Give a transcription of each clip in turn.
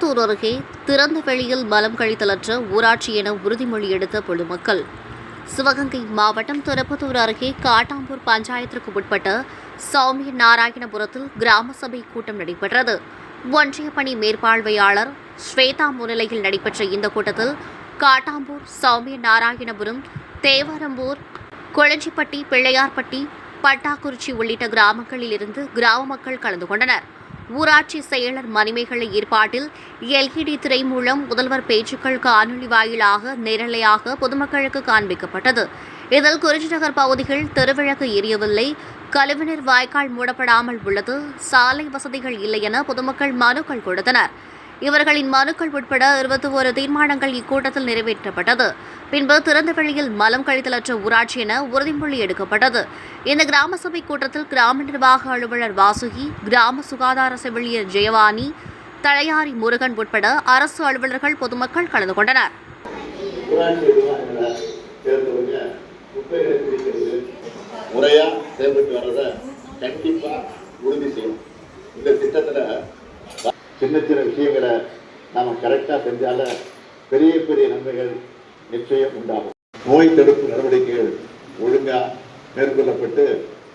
திருப்பத்தூர் அருகே திறந்த வெளியில் மலம் கழித்தலற்ற ஊராட்சி என உறுதிமொழி எடுத்த பொதுமக்கள். சிவகங்கை மாவட்டம் திருப்பத்தூர் அருகே காட்டாம்பூர் பஞ்சாயத்திற்கு உட்பட்ட சௌமிய நாராயணபுரத்தில் கிராம சபை கூட்டம் நடைபெற்றது. ஒன்றிய பணி மேற்பார்வையாளர் ஸ்வேதா முன்னிலையில் நடைபெற்ற இந்த கூட்டத்தில் காட்டாம்பூர் சௌமிய நாராயணபுரம் தேவாரம்பூர் கொளஞ்சிப்பட்டி பிள்ளையார்பட்டி பட்டாக்குறிச்சி உள்ளிட்ட கிராமங்களில் இருந்து கிராம மக்கள் கலந்து கொண்டனர். ஊராட்சி செயலர் மணிமேகலை ஏற்பாட்டில் எல்இடி திரை மூலம் முதல்வர் பேச்சுக்கள் காணொலி வாயிலாக நேரலையாக பொதுமக்களுக்கு காண்பிக்கப்பட்டது. இதில் குறிச்சி நகர் பகுதிகள் தெருவிளக்கு எரியவில்லை. கழிவுநீர் வாய்க்கால் மூடப்படாமல் உள்ளது. சாலை வசதிகள் இல்லை என பொதுமக்கள் மனுக்கள் கொடுத்தனர். இவர்களின் மனுக்கள் உட்பட இருபத்தி ஒரு தீர்மானங்கள் இக்கூட்டத்தில் நிறைவேற்றப்பட்டது. பின்பு திறந்த வெளியில் மலம் கழித்தலற்ற ஊராட்சி என உறுதிமொழி எடுக்கப்பட்டது. இந்த கிராம சபை கூட்டத்தில் கிராம நிர்வாக அலுவலர் வாசுகி கிராம சுகாதார செவிலியர் ஜெயவாணி தலையாரி முருகன் உட்பட அரசு அலுவலர்கள் பொதுமக்கள் கலந்து கொண்டனர். முறையா செயல்பட்டு வர்றத கண்டிப்பா உறுதி செய்யும் இந்த திட்டத்துல சின்ன சின்ன விஷயங்களை நாம கரெக்டா செஞ்சால பெரிய பெரிய நன்மைகள் நிச்சயம் உண்டாகும். நோய் தடுப்பு நடவடிக்கைகள் ஒழுங்கா மேற்கொள்ளப்பட்டு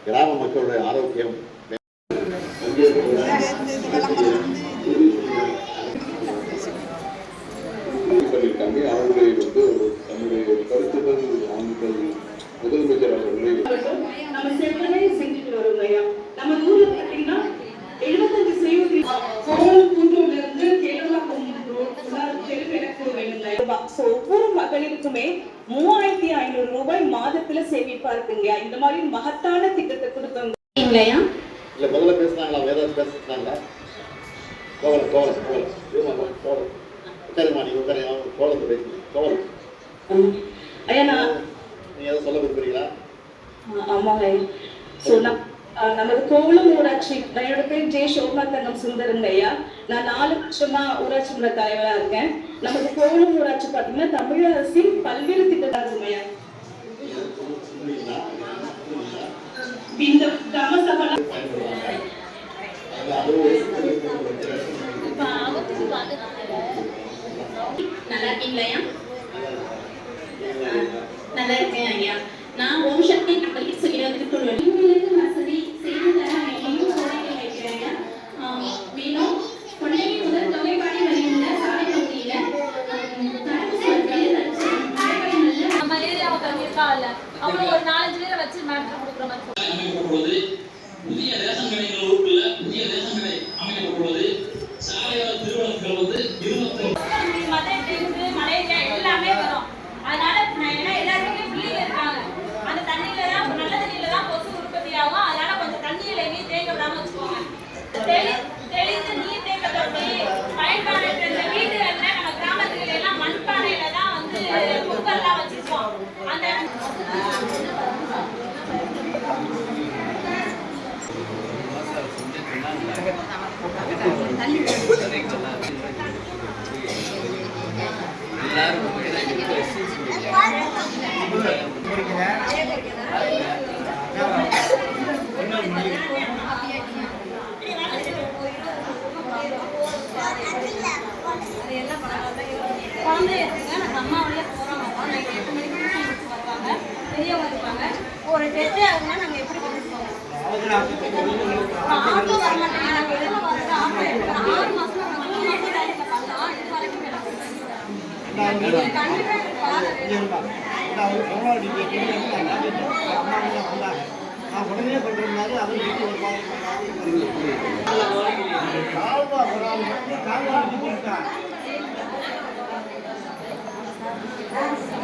கிராம மக்களுடைய ஆரோக்கியம் பண்ணியிருக்காங்க அவர்களை வந்து தன்னுடைய கருத்துக்கள் ஆண்கள் முதலமைச்சர் அவர்களை மகளிருக்குமே மூவாயிரத்தி ஐநூறு ரூபாய் மாதத்துல சேமிப்பா இருக்குங்க. இந்த மாதிரி மகத்தான திட்டத்தை கொடுத்தவங்க. இல்லையா? இல்ல முதல்ல பேசுனாங்களா? வேற பேசுனாங்களா? கோவலம் கோவலம் கோவலம் கோவலம் உட்காருமா நீங்க உட்காரு. கோவலத்தை பேசுங்க கோவலம் ஐயா நான் நீங்க சொல்ல விரும்புறீங்களா? ஆமாங்க. அஹ் நமது கோவளம் ஊராட்சி என்னோட பேர் ஜெய சோபா தங்கம் சுந்தரங்க ஐயா. நான் நாலு வருஷமா ஊராட்சி மன்ற தலைவரா இருக்கேன். நமது கோவளம் ஊராட்சி பார்த்தீங்கன்னா தமிழக அரசின் பல்வேறு திட்டங்கள் ஐயா இந்த கிராம சபை நல்லா இருக்கீங்களா ஐயா? நல்லா இருக்கேன் ஐயா. நான் ஓம் சக்தி நம்பருக்கு சொல்லி வந்துட்டு பேரை வச்சு மேட்ரு கொடுக்குற மாதிரி அமைக்கப்பட்டுள்ளது. புதிய ரேஷன் கடைகள் உறுப்புல புதிய ரேஷன் கடை அமைக்கப்பட்டுள்ளது. சாலையோர வந்து இருபத்தி குழந்தை இருக்குங்க நாங்கள் அம்மா வழியாக போகிறோம் வரோம் நைட் எட்டு மணிக்கு டியூஷன் முடிச்சு வருவாங்க. பெரியவங்க இருப்பாங்க ஒரு டெஸ்ட் ஆகுதுன்னா நாங்கள் எப்படி கொண்டு போவோம் ஆட்டோ வர மாட்டாங்க நாங்கள் எதில் வரது ஆட்டோ எடுக்கிறோம் ஆறு மாதம் நாங்கள் மூணு மாதம் பண்ணலாம் இது வரைக்கும் எனக்கு கண்டிப்பாக எனக்கு உடனே பண்றதுனால அது வீட்டு ஒரு Gracias.